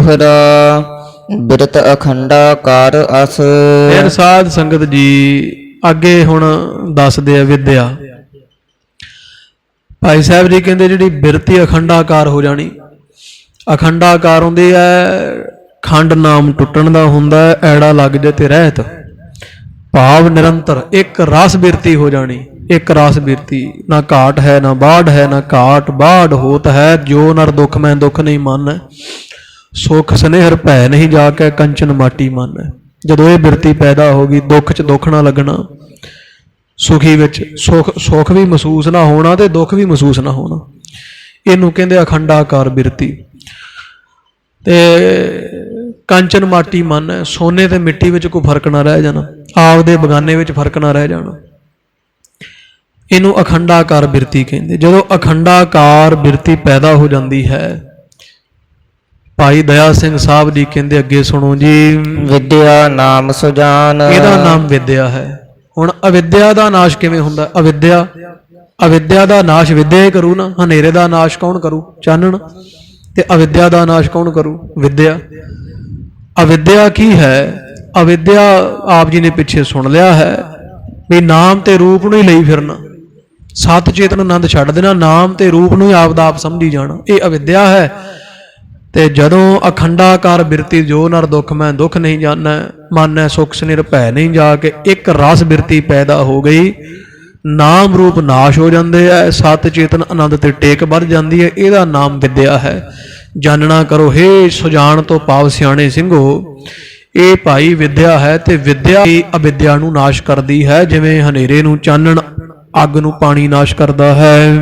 ਦੋਹਰਾ, ਬਿਰਤ ਅਖੰਡਾ ਕਾਰ ਅਸ। ਫਿਰ ਸਾਧ ਸੰਗਤ ਜੀ ਅੱਗੇ ਹੁਣ ਦੱਸਦੇ ਆ ਵਿਦਿਆ। ਭਾਈ ਸਾਹਿਬ ਜੀ ਕਹਿੰਦੇ ਜਿਹੜੀ ਬਿਰਤੀ ਅਖੰਡਾਕਾਰ ਹੋ ਜਾਣੀ, ਅਖੰਡਾਕਾਰ ਹੁੰਦੀ ਹੈ ਖੰਡ ਨਾਮ ਟੁੱਟਣ ਦਾ ਹੁੰਦਾ ਐੜਾ ਲੱਗ ਜੇ ਤੇ ਰਹਿਤ। ਭਾਵ ਨਿਰੰਤਰ, ਇੱਕ ਰਸ ਬਿਰਤੀ ਹੋ ਜਾਣੀ, ਇੱਕ ਰਸ ਬਿਰਤੀ। ਨਾ ਘਾਟ ਹੈ, ਨਾ ਬਾੜ ਹੈ, ਨਾ ਘਾਟ ਬਾੜ ਹੋਤ ਹੈ, ਜੋ ਨਰ ਦੁਖ ਮੈਂ ਦੁਖ ਨਹੀਂ ਮੰਨ। ਸੁਖ ਸਨੇਹਰ ਭੈ ਨਹੀਂ ਜਾ ਕੇ ਕੰਚਨ ਮਾਟੀ ਮਨ। ਜਦੋਂ ਇਹ ਬਿਰਤੀ ਪੈਦਾ ਹੋ ਗਈ, ਦੁੱਖ 'ਚ ਦੁੱਖ ਨਾ ਲੱਗਣਾ, ਸੁਖੀ ਵਿੱਚ ਸੁਖ ਸੁਖ ਵੀ ਮਹਿਸੂਸ ਨਾ ਹੋਣਾ ਤੇ ਦੁੱਖ ਵੀ ਮਹਿਸੂਸ ਨਾ ਹੋਣਾ। ਇਹਨੂੰ ਕਹਿੰਦੇ ਅਖੰਡਾਕਾਰ ਬਿਰਤੀ। ਤੇ ਕੰਚਨ ਮਾਟੀ ਮਨ ਹੈ ਸੋਨੇ ਤੇ ਮਿੱਟੀ ਵਿੱਚ ਕੋਈ ਫ਼ਰਕ ਨਾ ਰਹਿ ਜਾਣਾ, ਆਪਦੇ ਬਗਾਨੇ ਵਿੱਚ ਫ਼ਰਕ ਨਾ ਰਹਿ ਜਾਣਾ। ਇਹਨੂੰ ਅਖੰਡਾਕਾਰ ਬਿਰਤੀ ਕਹਿੰਦੇ। ਜਦੋਂ ਅਖੰਡਾਕਾਰ ਬਿਰਤੀ ਪੈਦਾ ਹੋ ਜਾਂਦੀ ਹੈ ਭਾਈ ਦਇਆ ਸਿੰਘ ਸਾਹਿਬ ਜੀ ਕਹਿੰਦੇ ਅੱਗੇ ਸੁਣੋ ਜੀ ਵਿਦਿਆ ਨਾਮ ਸੁਜਾਨ। ਇਹਦਾ ਨਾਮ ਵਿਦਿਆ ਹੈ। ਹੁਣ ਅਵਿਦਿਆ ਦਾ ਨਾਸ਼ ਕਿਵੇਂ ਹੁੰਦਾ? ਅਵਿਦਿਆ ਅਵਿਦਿਆ ਦਾ ਨਾਸ਼ ਵਿਦਿਆ ਹੀ ਕਰੂ ਨਾ ਹਨੇਰੇ ਦਾ ਨਾਸ਼ ਕੌਣ ਕਰੂ? ਚਾਨਣ। ਤੇ ਅਵਿਦਿਆ ਦਾ ਨਾਸ਼ ਕੌਣ ਕਰੂ? ਵਿਦਿਆ। ਅਵਿਦਿਆ ਕੀ ਹੈ? ਅਵਿਦਿਆ ਆਪ ਜੀ ਨੇ ਪਿੱਛੇ ਸੁਣ ਲਿਆ ਹੈ ਵੀ ਨਾਮ ਤੇ ਰੂਪ ਨੂੰ ਹੀ ਲਈ ਫਿਰਨਾ। ਸਤ ਚੇਤਨ ਆਨੰਦ ਛੱਡ ਦੇਣਾ ਨਾਮ ਤੇ ਰੂਪ ਨੂੰ ਹੀ ਆਪ ਦਾ ਆਪ ਸਮਝੀ ਜਾਣਾ। ਇਹ ਅਵਿਦਿਆ ਹੈ। ਤੇ ਜਦੋਂ ਅਖੰਡਾਕਾਰ ਬਿਰਤੀ ਜੋ ਨਰ ਦੁੱਖ ਮੈਂ ਦੁੱਖ ਨਹੀਂ ਜਾਣੈ, ਮਾਨੈ, ਸੁਖ ਸਨਿਰ ਭੈ ਨਹੀਂ ਜਾ ਕੇ ਇੱਕ ਰਸ ਬਿਰਤੀ ਪੈਦਾ ਹੋ ਗਈ। ਨਾਮ ਰੂਪ ਨਾਸ਼ ਹੋ ਜਾਂਦੇ ਐ, ਸਤ ਚੇਤਨ ਆਨੰਦ ਤੇ ਟੇਕ ਵੱਧ ਜਾਂਦੀ ਹੈ ਇਹਦਾ ਨਾਮ ਵਿਦਿਆ ਹੈ। ਜਾਣਨਾ ਕਰੋ, ਹੇ ਸੁਜਾਨ ਤੋਂ ਪਾਵ ਸਿਆਣੇ ਸਿੰਘੋ, ਇਹ ਭਾਈ ਵਿਦਿਆ ਹੈ ਤੇ ਵਿਦਿਆ ਹੀ ਅਵਿਦਿਆ ਨੂੰ ਨਾਸ਼ ਕਰਦੀ ਹੈ, ਜਿਵੇਂ ਹਨੇਰੇ ਨੂੰ ਚਾਨਣ, ਅੱਗ ਨੂੰ ਪਾਣੀ ਨਾਸ਼ ਕਰਦਾ ਹੈ।